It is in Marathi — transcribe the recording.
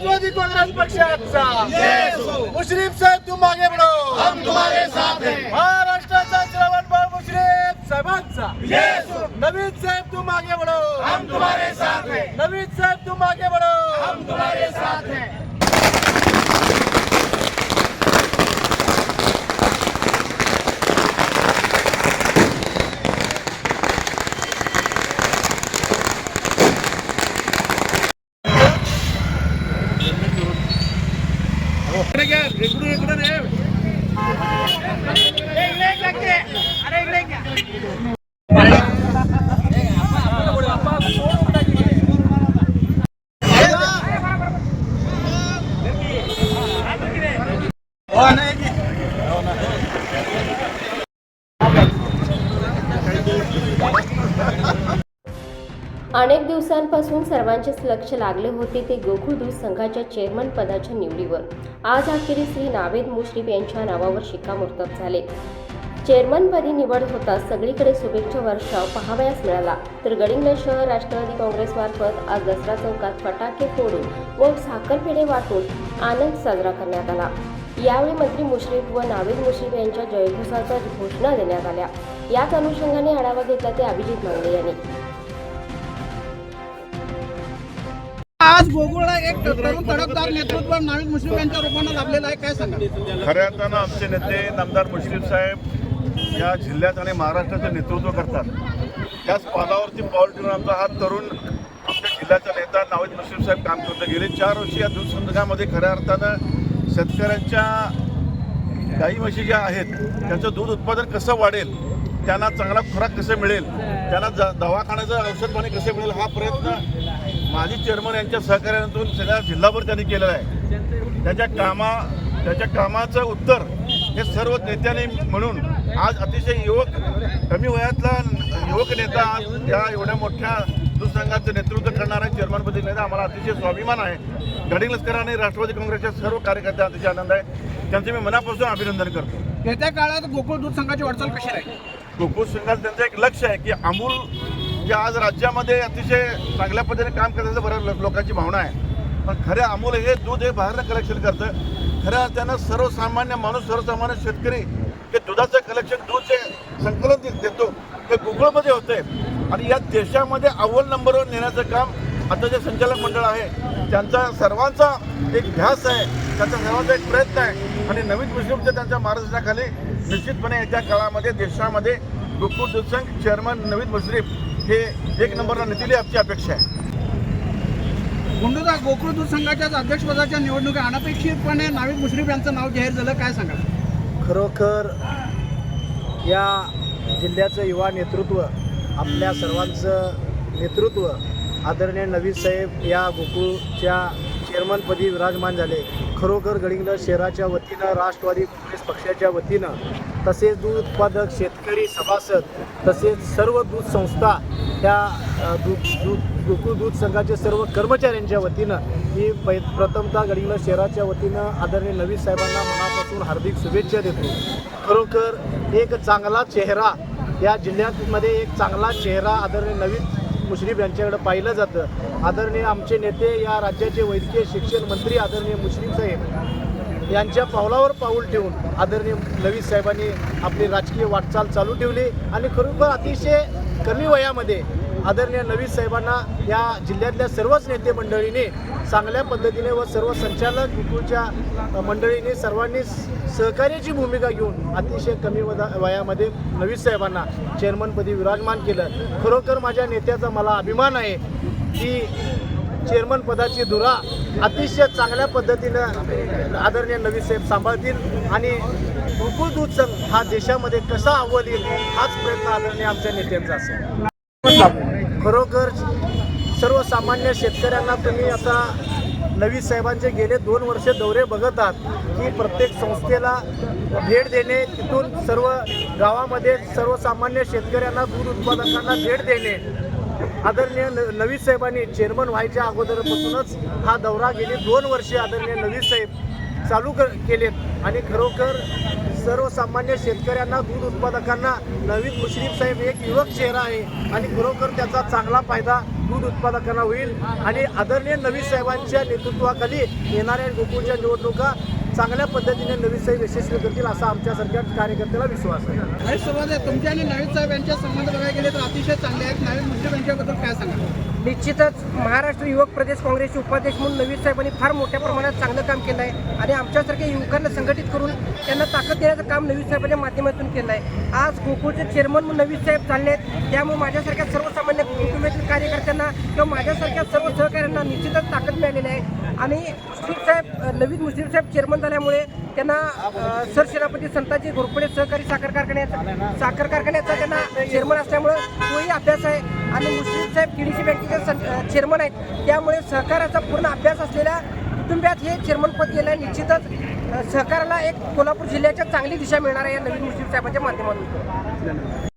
राष्ट्रवादी काँग्रेस पक्षाचा. मुश्रीफ साहेब तुम मागे बढो हम तुम्हारे साथ हैं. महाराष्ट्राचा श्रवणबाळ मुश्रीफ साहेबांचा. नवीन साहेब तुम मागे हम तुम्हारे साथ हैं नवीन साहेब तुम मागे बढो हम तुम्हारे साथ हैं अनेक दिवसांपासून सर्वांचेच लक्ष लागले होते ते गोकुळ दूध संघाच्या चेअरमन पदाच्या निवडीवर. आज अखेरीस श्री नावेद मुश्रीफ यांच्या नावावर शिक्कामोर्तब झाले. चेअरमनपदी निवड होताच सगळीकडे शुभेच्छा वर्षाव पाहावयास मिळाला. तर गडिंग्लज शहर राष्ट्रवादी काँग्रेसमार्फत आज दसरा चौकात फटाके फोडून व साखरपेढे वाटून आनंद साजरा करण्यात आला. यावेळी मंत्री मुश्रीफ व नावेद मुश्रीफ यांच्या जयघोषाच्या घोषणा देण्यात आल्या. याच अनुषंगाने आढावा घेतला ते अभिजित मांगले यांनी. आज गोकुळला एक तरुण तडकदार नेतृत्व नाविद मुस्लिम यांच्या रूपानं लाभलेलं आहे काय सांगा खऱ्या अर्थानं आमचे नेते नामदार मुश्रीफ साहेब या जिल्ह्यात आणि महाराष्ट्राचे नेतृत्व करतात. त्याच पालावरती पाऊल ठेवून आमचा हा तरुण आमच्या जिल्ह्याचा नेता नावेद मुश्रीफ साहेब काम करतो गेले. चार वर्षी या दूध संघामध्ये खऱ्या अर्थानं शेतकऱ्यांच्या गाई म्हशी ज्या आहेत त्यांचं दूध उत्पादन कसं वाढेल त्यांना चांगला खुराक कसं मिळेल त्यांना ज दवाखान्याचं औषध पाणी कसं मिळेल हा प्रयत्न माजी चेअरमन यांच्या सहकार्यातून सगळ्या जिल्हाभर त्यांनी केलेला आहे. त्याच्या कामा त्याच्या कामाचं उत्तर हे सर्व नेत्यांनी म्हणून आज अतिशय युवक कमी वयातला युवक नेता आज या एवढ्या मोठ्या दुसंघाचं नेतृत्व करणारा चेअरमनपदी नेता आम्हाला अतिशय स्वाभिमान आहे. गडिंग लष्कर आणि राष्ट्रवादी काँग्रेसच्या सर्व कार्यकर्त्यांना अतिशय आनंद आहे त्यांचे मी मनापासून अभिनंदन करतो. येत्या काळात गोकुळ दूध संघाची वाटचाल कशी राहील? गोकुळ संघाचं त्यांचं एक लक्ष आहे की अमूल जे आज राज्यामध्ये अतिशय चांगल्या पद्धतीने काम करण्याचं बऱ्याच लोकांची भावना आहे. पण खऱ्या अमूल हे दूध हे बाहेरनं कलेक्शन करतं. खऱ्या अर्थानं सर्वसामान्य माणूस सर्वसामान्य शेतकरी हे दुधाचं कलेक्शन दूधचे संकलन जे देतो ते गुगलमध्ये होते आणि या देशामध्ये अव्वल नंबरवर नेण्याचं काम आता जे संचालक मंडळ आहे त्यांचा सर्वांचा एक ध्यास आहे त्यांचा सर्वांचा एक प्रयत्न आहे. आणि नवीन मुस्लिमच्या त्यांच्या मार्गदर्शनाखाली निश्चितपणे येत्या काळामध्ये देशामध्ये गोकुळ दूधसंघ चेअरमन नवीन मुश्रीफ हे एक नंबरला नेतील आमची अपेक्षा आहे. गुंडूदा गोकुळ दूध संघाच्या अध्यक्षपदाच्या निवडणुकीत अनपेक्षितपणे नाविद मुश्रीफ यांचं नाव जाहीर झालं काय सांगा खरोखर या जिल्ह्याचं युवा नेतृत्व आपल्या सर्वांचं नेतृत्व आदरणीय नवीद साहेब या गोकुळच्या चेअरमनपदी विराजमान झाले. खरोखर गडिंग्लज शहराच्या वतीनं राष्ट्रवादी काँग्रेस पक्षाच्या वतीनं तसेच दूध उत्पादक शेतकरी सभासद तसेच सर्व दूध संस्था त्या दूध दूध गोकुळ दूध संघाचे सर्व कर्मचाऱ्यांच्या वतीनं मी पै प्रथमतः गडिंग्लज शहराच्या वतीनं आदरणीय नवीद साहेबांना मनापासून हार्दिक शुभेच्छा देतो. खरोखर एक चांगला चेहरा या जिल्ह्यामध्ये एक चांगला चेहरा आदरणीय नवीन मुश्रीफ यांच्याकडे पाहिलं जातं. आदरणीय आमचे नेते या राज्याचे वैद्यकीय शिक्षण मंत्री आदरणीय मुश्रीफ साहेब यांच्या पावलावर पाऊल ठेवून आदरणीय लवी साहेबांनी आपली राजकीय वाटचाल चालू ठेवली आणि खरोखर अतिशय कमी वयामध्ये आदरणीय नवीद साहेबांना या जिल्ह्यातल्या सर्वच नेते मंडळीने चांगल्या पद्धतीने व सर्व संचालक गोकुळच्या मंडळीने सर्वांनी सहकार्याची भूमिका घेऊन अतिशय कमी वदा वयामध्ये नवीद साहेबांना चेअरमनपदी विराजमान केलं. खरोखर माझ्या नेत्याचा मला अभिमान आहे की चेअरमन पदाची धुरा अतिशय चांगल्या पद्धतीनं आदरणीय नवीद साहेब सांभाळतील आणि गोकुळ दूध संघ हा देशामध्ये कसा अव्वल येईल हाच प्रयत्न आदरणीय आमच्या नेत्यांचा असेल. खरोखर सर्वसामान्य शेतकऱ्यांना तुम्ही आता नवी साहेबांचे गेले दोन वर्ष दौरे बघत आहात की प्रत्येक संस्थेला भेट देणे तिथून सर्व गावामध्ये सर्वसामान्य शेतकऱ्यांना दूध उत्पादकांना भेट देणे. आदरणीय न साहेबांनी चेअरमन व्हायच्या अगोदरपासूनच हा दौरा गेली दोन वर्षे आदरणीय नवी साहेब चालू कर केलेत. आणि खरोखर सर्वसामान्य शेतकऱ्यांना दूध उत्पादकांना नवीन मुश्रीफ साहेब एक युवक चेहरा आहे आणि खरोखर त्याचा चांगला फायदा दूध उत्पादकांना होईल. आणि आदरणीय नवीन साहेबांच्या नेतृत्वाखाली येणाऱ्या गोकुळच्या निवडणुका चांगल्या पद्धतीने नवीन साहेब यशस्वी करतील असा आमच्यासारख्या कार्यकर्त्याला विश्वास आहे. काही आहे. आणि नवीन साहेब यांच्या संबंध बघायला गेले तर अतिशय चांगले आहेत. नावीद मुश्रीफ यांच्याबद्दल काय सांगा निश्चितच महाराष्ट्र युवक प्रदेश काँग्रेसचे उपाध्यक्ष म्हणून नवीन साहेबांनी फार मोठ्या प्रमाणात चांगलं काम केलं आहे. आणि आमच्यासारख्या युवकांना संघटित करून त्यांना ताकद देण्याचं काम नवीन साहेबांच्या माध्यमातून केलं आहे. आज गोकुळचे चेअरमन म्हणून नवीन साहेब चालले आहेत. त्यामुळे माझ्यासारख्या सर्वसामान्य कुटुंबातील कार्यकर्त्यांना किंवा माझ्यासारख्या सर्व सहकाऱ्यांना निश्चितच ताकद मिळालेली आहे. आणि साहेब नवीन मुस्लिम साहेब चेअरमन झाल्यामुळे त्यांना सरसेनापती संताजी घोरपडे सहकारी साखर कारखान्याचा साखर कारखान्याचा त्यांना चेअरमन असल्यामुळं तोही अभ्यास आहे. आणि मुस्लिम साहेब केडीसी बँकेचे चेअरमन आहेत. त्यामुळे सहकाराचा पूर्ण अभ्यास असलेल्या कुटुंबात हे चेअरमन पद गेलं आहे. निश्चितच सहकाराला एक कोल्हापूर जिल्ह्याच्या चांगली दिशा मिळणार आहे या नवीन मुस्लिम साहेबांच्या माध्यमातून.